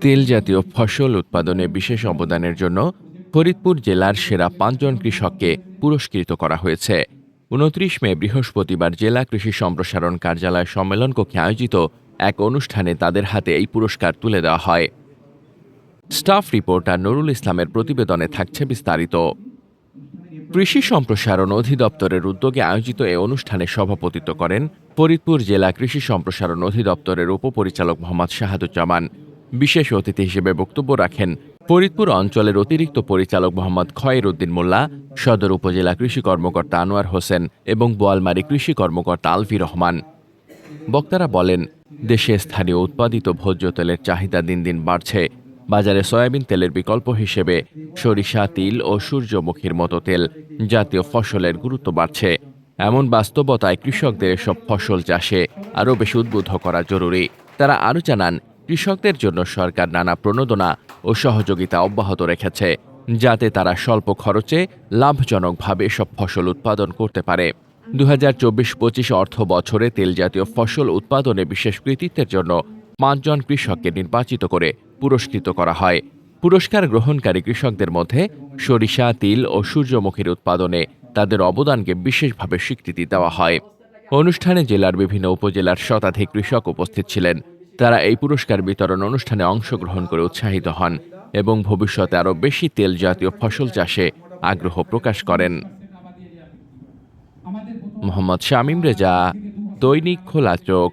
তেল জাতীয় ফসল উৎপাদনে বিশেষ অবদানের জন্য ফরিদপুর জেলার সেরা পাঁচজন কৃষককে পুরস্কৃত করা হয়েছে। উনত্রিশ মে বৃহস্পতিবার জেলা কৃষি সম্প্রসারণ কার্যালয় সম্মেলন কক্ষে আয়োজিত এক অনুষ্ঠানে তাদের হাতে এই পুরস্কার তুলে দেওয়া হয়। স্টাফ রিপোর্টার নুরুল ইসলামের প্রতিবেদনে থাকছে বিস্তারিত। কৃষি সম্প্রসারণ অধিদপ্তরের উদ্যোগে আয়োজিত এ অনুষ্ঠানে সভাপতিত্ব করেন ফরিদপুর জেলা কৃষি সম্প্রসারণ অধিদপ্তরের উপপরিচালক মোহাম্মদ শাহাদুজ্জামান। বিশেষ অতিথি হিসেবে বক্তব্য রাখেন ফরিদপুর অঞ্চলের অতিরিক্ত পরিচালক মোহাম্মদ খয়ের উদ্দিন মোল্লা, সদর উপজেলা কৃষি কর্মকর্তা আনোয়ার হোসেন এবং বোয়ালমারী কৃষি কর্মকর্তা আলভি রহমান। বক্তারা বলেন, দেশে স্থানীয় উৎপাদিত ভোজ্য তেলের চাহিদা দিন দিন বাড়ছে। বাজারে সয়াবিন তেলের বিকল্প হিসেবে সরিষা, তিল ও সূর্যমুখীর মতো তেল জাতীয় ফসলের গুরুত্ব বাড়ছে। এমন বাস্তবতায় কৃষকদের এসব ফসল চাষে আরও বেশি উদ্বুদ্ধ করা জরুরি। তারা আরও জানান, কৃষকদের জন্য সরকার নানা প্রণোদনা ও সহযোগিতা অব্যাহত রেখেছে, যাতে তারা স্বল্প খরচে লাভজনকভাবে সব ফসল উৎপাদন করতে পারে। দু হাজার চব্বিশ পঁচিশ অর্থ বছরে তেলজাতীয় ফসল উৎপাদনে বিশেষ কৃতিত্বের জন্য পাঁচজন কৃষককে নির্বাচিত করে পুরস্কৃত করা হয়। পুরস্কার গ্রহণকারী কৃষকদের মধ্যে সরিষা, তিল ও সূর্যমুখীর উৎপাদনে তাদের অবদানকে বিশেষভাবে স্বীকৃতি দেওয়া হয়। অনুষ্ঠানে জেলার বিভিন্ন উপজেলার শতাধিক কৃষক উপস্থিত ছিলেন। তারা এই পুরস্কার বিতরণ অনুষ্ঠানে অংশগ্রহণ করে উৎসাহিত হন এবং ভবিষ্যতে আরও বেশি তেল জাতীয় ফসল চাষে আগ্রহ প্রকাশ করেন। মোহাম্মদ শামীম রেজা, দৈনিক খোলা চোখ।